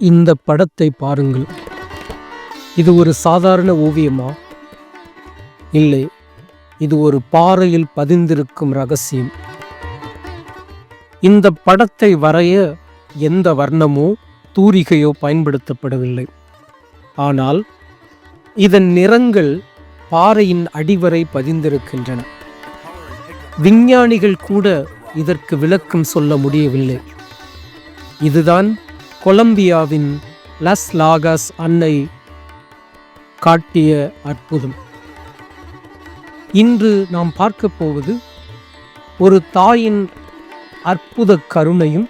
இந்த படத்தை பாருங்கள். இது ஒரு சாதாரண ஓவியமா? இல்லை. இது ஒரு பாறையில் பதிந்திருக்கும் ரகசியம். இந்த படத்தை வரைய எந்த வர்ணமோ தூரிகையோ பயன்படுத்தப்படவில்லை. ஆனால் இதன் நிறங்கள் பாறையின் அடிவரை பதிந்திருக்கின்றன. விஞ்ஞானிகள் கூட இதற்கு விளக்கம் சொல்ல முடியவில்லை. இதுதான் கொலம்பியாவின் லஸ் லாகாஸ் அன்னை காட்டிய அற்புதம். இன்று நாம் பார்க்க போவது ஒரு தாயின் அற்புத கருணையும்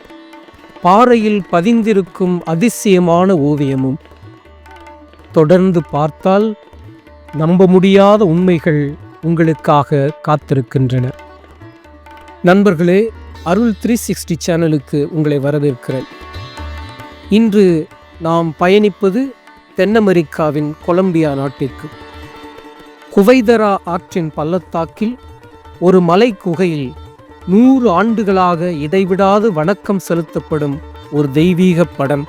பாறையில் பதிந்திருக்கும் அதிசயமான ஓவியமும். தொடர்ந்து பார்த்தால் நம்ப முடியாத உண்மைகள் உங்களுக்காக காத்திருக்கின்றன. நண்பர்களே அருள் த்ரீ சிக்ஸ்டி சேனலுக்கு உங்களை வரவேற்கிறேன். இன்று நாம் பயணிப்பது தென் அமெரிக்காவின் கொலம்பியா நாட்டிற்கு. குவைதரா ஆற்றின் பள்ளத்தாக்கில் ஒரு மலை குகையில் நூறு ஆண்டுகளாக இடைவிடாது வணக்கம் செலுத்தப்படும் ஒரு தெய்வீக படம்.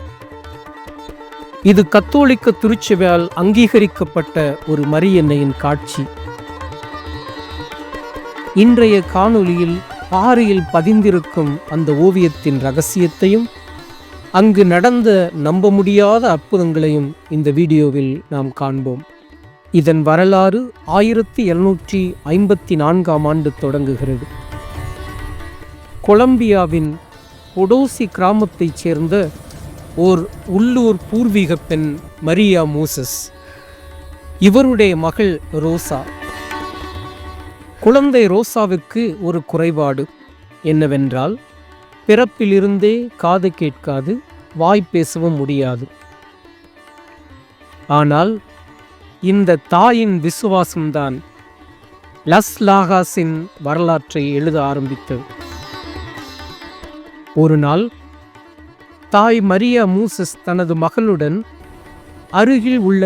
இது கத்தோலிக்க திருச்சபையால் அங்கீகரிக்கப்பட்ட ஒரு மரியன்னையின் காட்சி. இன்றைய காணொளியில் பாறையில் பதிந்திருக்கும் அந்த ஓவியத்தின் ரகசியத்தையும் அங்கு நடந்த நம்ப முடியாத அற்புதங்களையும் இந்த வீடியோவில் நாம் காண்போம். இதன் வரலாறு ஆயிரத்தி எழுநூற்றி ஐம்பத்தி நான்காம் ஆண்டு தொடங்குகிறது. கொலம்பியாவின் பொடோசி கிராமத்தைச் சேர்ந்த ஓர் உள்ளூர் பூர்வீக பெண் மரியா மூசஸ். இவருடைய மகள் ரோசா. குழந்தை ரோசாவுக்கு ஒரு குறைபாடு என்னவென்றால் பிறப்பிலிருந்தே காது கேட்காது வாய் பேசவும் முடியாது. ஆனால் இந்த தாயின் விசுவாசம்தான் லஸ் லாகாஸின் வரலாற்றை எழுத ஆரம்பித்தது. ஒரு நாள் தாய் மரியா மூசஸ் தனது மகளுடன் அருகில் உள்ள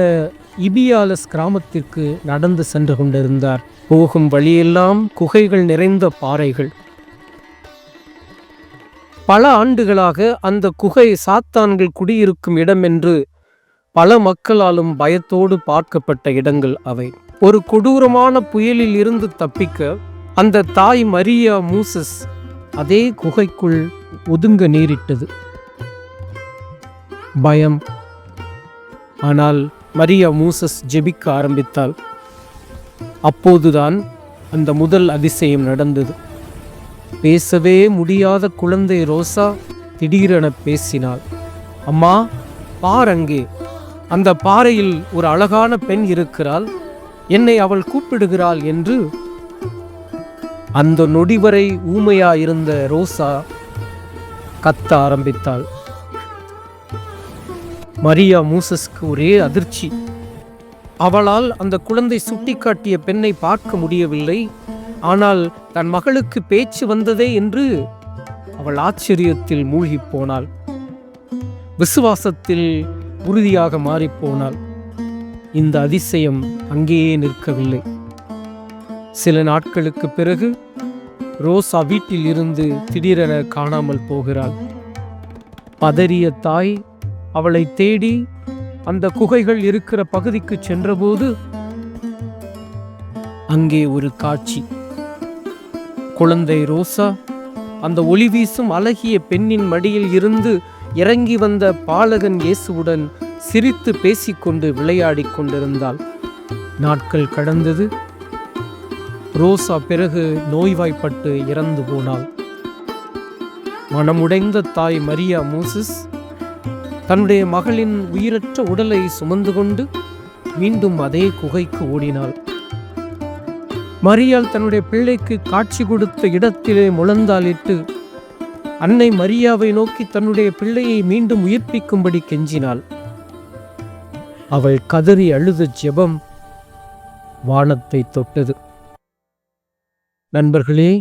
இபியாலஸ் கிராமத்திற்கு நடந்து சென்று கொண்டிருந்தார். போகும் வழியெல்லாம் குகைகள் நிறைந்த பாறைகள். பல ஆண்டுகளாக அந்த குகை சாத்தான்கள் குடியிருக்கும் இடம் என்று பல மக்களாலும் பயத்தோடு பார்க்கப்பட்ட இடங்கள் அவை. ஒரு கொடூரமான புயலில் இருந்து தப்பிக்க அந்த தாய் மரியா மூசஸ் அதே குகைக்குள் ஒதுங்க நேரிட்டது. பயம். ஆனால் மரியா மூசஸ் ஜெபிக்க ஆரம்பித்தாள். அப்போதுதான் அந்த முதல் அதிசயம் நடந்தது. பேசவே முடியாத குழந்தை ரோசா திடீரென பேசினாள். அம்மா பார் அங்கே. அந்த பாறையில் ஒரு அழகான பெண் இருக்கிறாள். என்னை அவள் கூப்பிடுகிறாள் என்று அந்த நொடி வரை ஊமையாயிருந்த ரோசா கத்த ஆரம்பித்தாள். மரியா மூசஸ்க்கு ஒரே அதிர்ச்சி. அவளால் அந்த குழந்தை சுட்டிக்காட்டிய பெண்ணை பார்க்க முடியவில்லை. ஆனால் தன் மகளுக்கு பேச்சு வந்ததே என்று அவள் ஆச்சரியத்தில் மூழ்கிப் போனாள். விசுவாசத்தில் உறுதியாக மாறிப்போனாள் இந்த அதிசயம் அங்கேயே நிற்கவில்லை. சில நாட்களுக்கு பிறகு ரோசா வீட்டில் இருந்து திடீரென காணாமல் போகிறாள். பதறிய தாய் அவளை தேடி அந்த குகைகள் இருக்கிற பகுதிக்கு சென்றபோது அங்கே ஒரு காட்சி. குழந்தை ரோசா அந்த ஒளி வீசும் அழகிய பெண்ணின் மடியில் இருந்து இறங்கி வந்த பாலகன் இயேசுவுடன் சிரித்து பேசிக்கொண்டு விளையாடிக் கொண்டிருந்தாள். நாட்கள் கடந்தது. ரோசா பிறகு நோய்வாய்ப்பட்டு இறந்து போனாள். மனமுடைந்த தாய் மரியா மோசஸ் தன்னுடைய மகளின் உயிரற்ற உடலை சுமந்து கொண்டு மீண்டும் அதே குகைக்கு ஓடினாள். மரியாள் தன்னுடைய பிள்ளைக்கு காட்சி கொடுத்த இடத்திலே முழந்தாளிட்டு அன்னை மரியாவை நோக்கி தன்னுடைய பிள்ளையை மீண்டும் உயிர்ப்பிக்கும்படி கெஞ்சினாள். அவள் கதறி அழுத ஜெபம் வானத்தை தொட்டது. நண்பர்களே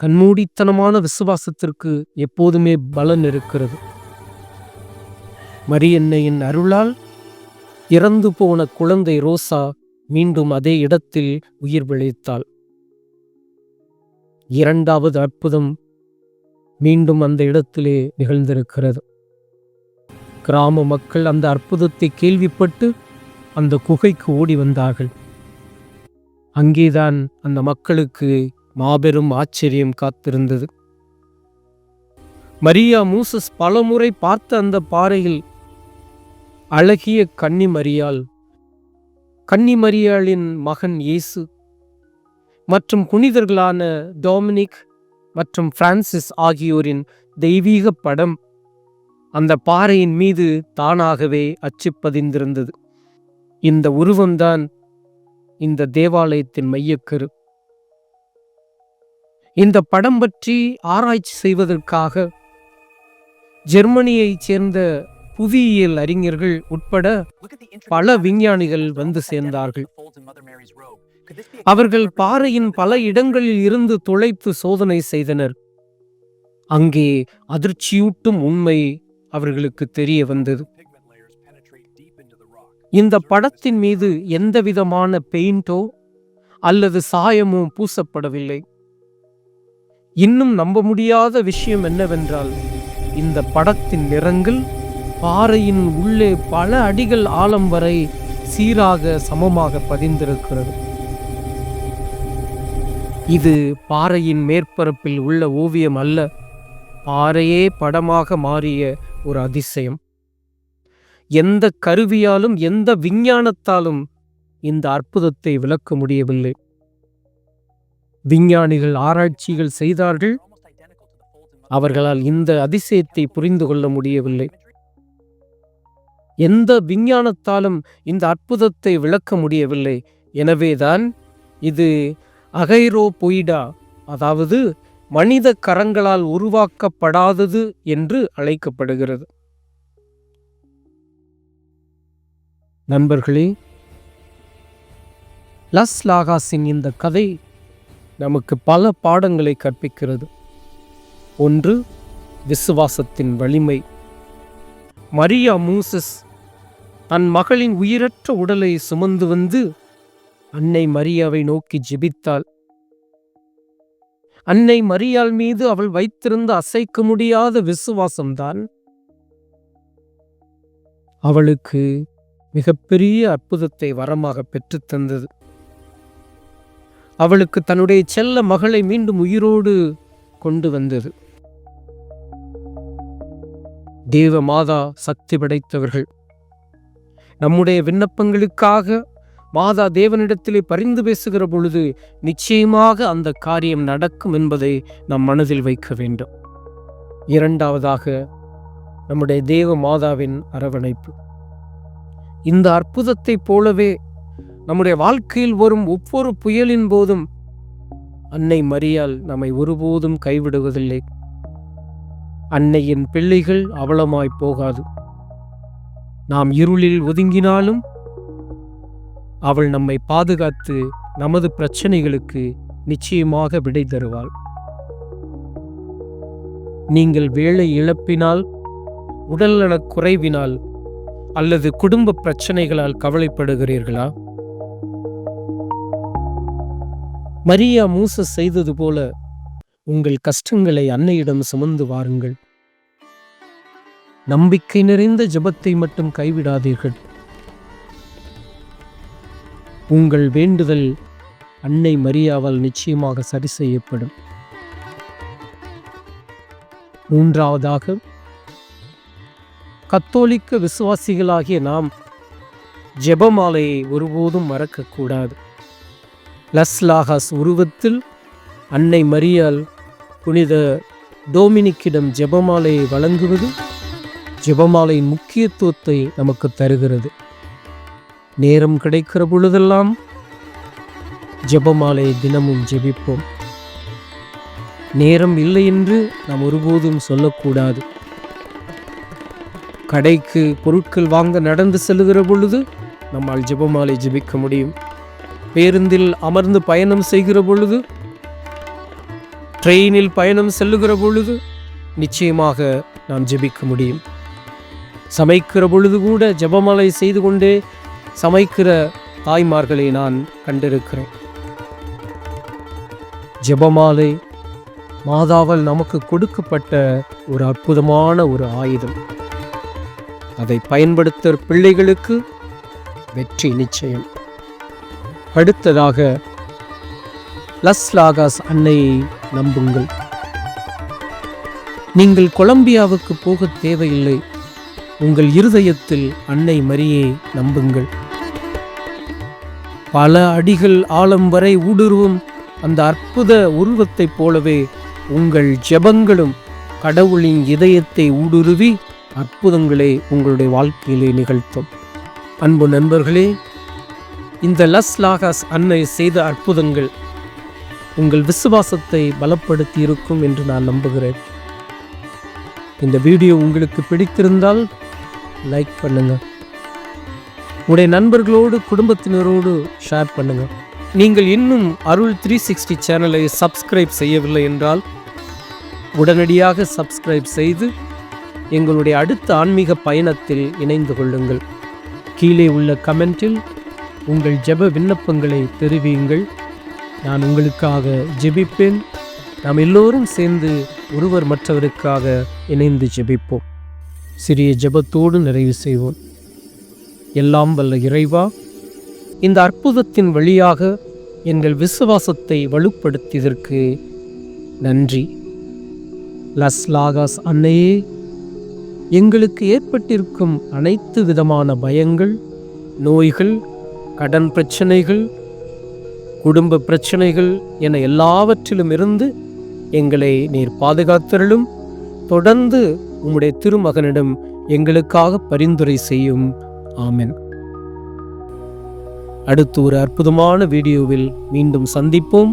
கண்மூடித்தனமான விசுவாசத்திற்கு எப்போதுமே பலன் இருக்கிறது. மரியன்னையின் அருளால் இறந்து போன குழந்தை ரோசா மீண்டும் அதே இடத்தில் உயிர் பிழைத்தாள் இரண்டாவது அற்புதம் மீண்டும் அந்த இடத்திலே நிகழ்ந்திருக்கிறது. கிராம மக்கள் அந்த அற்புதத்தை கேள்விப்பட்டு அந்த குகைக்கு ஓடி வந்தார்கள். அங்கேதான் அந்த மக்களுக்கு மாபெரும் ஆச்சரியம் காத்திருந்தது. மரியா மூசஸ் பலமுறை பார்த்த அந்த பாறையில் அழகிய கன்னி மரியாள் கன்னிமரியாளின் மகன் இயேசு மற்றும் புனிதர்களான டொமினிக் மற்றும் பிரான்சிஸ் ஆகியோரின் தெய்வீக படம் அந்த பாறையின் மீது தானாகவே அச்சுப்பதிந்திருந்தது. இந்த உருவம்தான் இந்த தேவாலயத்தின் மையக்கரு. இந்த படம் பற்றி ஆராய்ச்சி செய்வதற்காக ஜெர்மனியைச் சேர்ந்த புவியியல் அறிஞர்கள் உட்பட பல விஞ்ஞானிகள் வந்து சேர்ந்தார்கள். அவர்கள் பாறையின் பல இடங்களில் இருந்து துளைத்து சோதனை செய்தனர். அங்கே அதிர்ச்சியூட்டும் உண்மை அவர்களுக்கு தெரிய வந்தது. இந்த படத்தின் மீது எந்தவிதமான பெயிண்டோ அல்லது சாயமோ பூசப்படவில்லை. இன்னும் நம்ப முடியாத விஷயம் என்னவென்றால் இந்த படத்தின் நிறங்கள் பாறையின் உள்ளே பல அடிகள் ஆழம் வரை சீராக சமமாக பதிந்திருக்கிறது. இது பாறையின் மேற்பரப்பில் உள்ள ஓவியம் அல்ல பாறையே படமாக மாறிய ஒரு அதிசயம். எந்த கருவியாலும் எந்த விஞ்ஞானத்தாலும் இந்த அற்புதத்தை விளக்க முடியவில்லை. விஞ்ஞானிகள் ஆராய்ச்சிகள் செய்தார்கள் அவர்களால் இந்த அதிசயத்தை புரிந்து கொள்ள முடியவில்லை. எந்த விஞ்ஞானத்தாலும் இந்த அற்புதத்தை விளக்க முடியவில்லை. எனவேதான் இது அகைரோ பொய்டா அதாவது மனித கரங்களால் உருவாக்கப்படாதது என்று அழைக்கப்படுகிறது. நண்பர்களே லஸ் லாகாஸின் இந்த கதை நமக்கு பல பாடங்களை கற்பிக்கிறது. ஒன்று விசுவாசத்தின் வலிமை. மரியா மூசஸ் தன் மகளின் உயிரற்ற உடலை சுமந்து வந்து அன்னை மரியாவை நோக்கி ஜெபித்தாள். அன்னை மரியாள் மீது அவள் வைத்திருந்த அசைக்க முடியாத விசுவாசம்தான் அவளுக்கு மிகப்பெரிய அற்புதத்தை வரமாக பெற்றுத்தந்தது அவளுக்கு தன்னுடைய செல்ல மகளை மீண்டும் உயிரோடு கொண்டு வந்தது. தேவ மாதா சக்தி படைத்தவர்கள். நம்முடைய விண்ணப்பங்களுக்காக மாதா தேவனிடத்திலே பரிந்து பேசுகிற பொழுது நிச்சயமாக அந்த காரியம் நடக்கும் என்பதை நம் மனதில் வைக்க வேண்டும். இரண்டாவதாக நம்முடைய தேவ மாதாவின் அரவணைப்பு. இந்த அற்புதத்தைப் போலவே நம்முடைய வாழ்க்கையில் வரும் ஒவ்வொரு புயலின் போதும் அன்னை மரியால் நம்மை ஒருபோதும் கைவிடுவதில்லை. அன்னையின் பிள்ளைகள் அவலமாய் போகாது. நாம் இருளில் ஒதுங்கினாலும் அவள் நம்மை பாதுகாத்து நமது பிரச்சனைகளுக்கு நிச்சயமாக விடை தருவாள். நீங்கள் வேலை இழப்பினால் உடல்நலக் குறைவினால் அல்லது குடும்ப பிரச்சனைகளால் கவலைப்படுகிறீர்களா? மரியா மூச செய்தது போல உங்கள் கஷ்டங்களை அன்னையிடம் சுமந்து வாருங்கள். நம்பிக்கை நிறைந்த ஜெபத்தை மட்டும் கைவிடாதீர்கள். உங்கள் வேண்டுதல் அன்னை மரியாவால் நிச்சயமாக சரி செய்யப்படும். மூன்றாவதாக கத்தோலிக்க விசுவாசிகளாகிய நாம் ஜெபமாலையை ஒருபோதும் மறக்கக்கூடாது. லஸ்லாகாஸ் உருவத்தில் அன்னை மரியால் புனித டோமினிக்கிடம் ஜெபமாலையை வழங்குவது ஜெபமாலையின் முக்கியத்துவத்தை நமக்கு தருகிறது. நேரம் கிடைக்கிற பொழுதெல்லாம் ஜெபமாலை தினமும் ஜெபிப்போம். நேரம் இல்லை என்று நாம் ஒருபோதும் சொல்லக்கூடாது. கடைக்கு பொருட்கள் வாங்க நடந்து செல்லுகிற பொழுது நம்மால் ஜெபமாலை ஜெபிக்க முடியும். பேருந்தில் அமர்ந்து பயணம் செய்கிற பொழுது ட்ரெயினில் பயணம் செல்லுகிற பொழுது நிச்சயமாக நாம் ஜெபிக்க முடியும். சமைக்கிற பொழுது கூட ஜெபமாலை செய்து கொண்டே சமைக்கிற தாய்மார்களை நான் கண்டிருக்கிறேன். ஜெபமாலை மாதாவால் நமக்கு கொடுக்கப்பட்ட ஒரு அற்புதமான ஒரு ஆயுதம். அதை பயன்படுத்துகிற பிள்ளைகளுக்கு வெற்றி நிச்சயம். அடுத்ததாக லஸ் லாகாஸ் அன்னையை நம்புங்கள். நீங்கள் கொலம்பியாவுக்கு போக தேவையில்லை. உங்கள் இருதயத்தில் அன்னை மரியை நம்புங்கள். பல அடிகள் ஆழம் வரை ஊடுருவும் அந்த அற்புத உருவத்தைப் போலவே உங்கள் ஜெபங்களும் கடவுளின் இதயத்தை ஊடுருவி அற்புதங்களை உங்களுடைய வாழ்க்கையிலே நிகழ்த்தும். அன்பு நண்பர்களே இந்த லஸ் லாகாஸ் அன்னை செய்த அற்புதங்கள் உங்கள் விசுவாசத்தை பலப்படுத்தி இருக்கும் என்று நான் நம்புகிறேன். இந்த வீடியோ உங்களுக்கு பிடித்திருந்தால் லைக் பண்ணுங்கள் உங்களுடைய நண்பர்களோடு குடும்பத்தினரோடு ஷேர் பண்ணுங்கள் நீங்கள் இன்னும் அருள் த்ரீ சிக்ஸ்டி சேனலை சப்ஸ்கிரைப் செய்யவில்லை என்றால் உடனடியாக சப்ஸ்கிரைப் செய்து எங்களுடைய அடுத்த ஆன்மீக பயணத்தில் இணைந்து கொள்ளுங்கள். கீழே உள்ள கமெண்டில் உங்கள் ஜெப விண்ணப்பங்களை தெரிவியுங்கள். நான் உங்களுக்காக ஜெபிப்பேன். நாம் எல்லோரும் சேர்ந்து ஒருவர் மற்றவருக்காக இணைந்து ஜெபிப்போம். சிறிய ஜெபத்தோடு நிறைவு செய்வோம். எல்லாம் வல்ல இறைவா இந்த அற்புதத்தின் வழியாக எங்கள் விசுவாசத்தை வலுப்படுத்தியதற்கு நன்றி. லஸ் லாகாஸ் அன்னையே எங்களுக்கு ஏற்பட்டிருக்கும் அனைத்து விதமான பயங்கள் நோய்கள் கடன் பிரச்சனைகள் குடும்ப பிரச்சனைகள் என எல்லாவற்றிலும் இருந்து எங்களை நீர் பாதுகாத்தருளும். தொடர்ந்து உம்முடைய திருமகனிடம் எங்களுக்காக பரிந்துரை செய்யும். ஆமென். அடுத்து ஒரு அற்புதமான வீடியோவில் மீண்டும் சந்திப்போம்.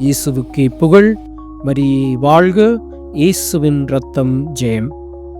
இயேசுவுக்கு புகழ். மரியை வாழ்க. இயேசுவின் ரத்தம் ஜெயம்.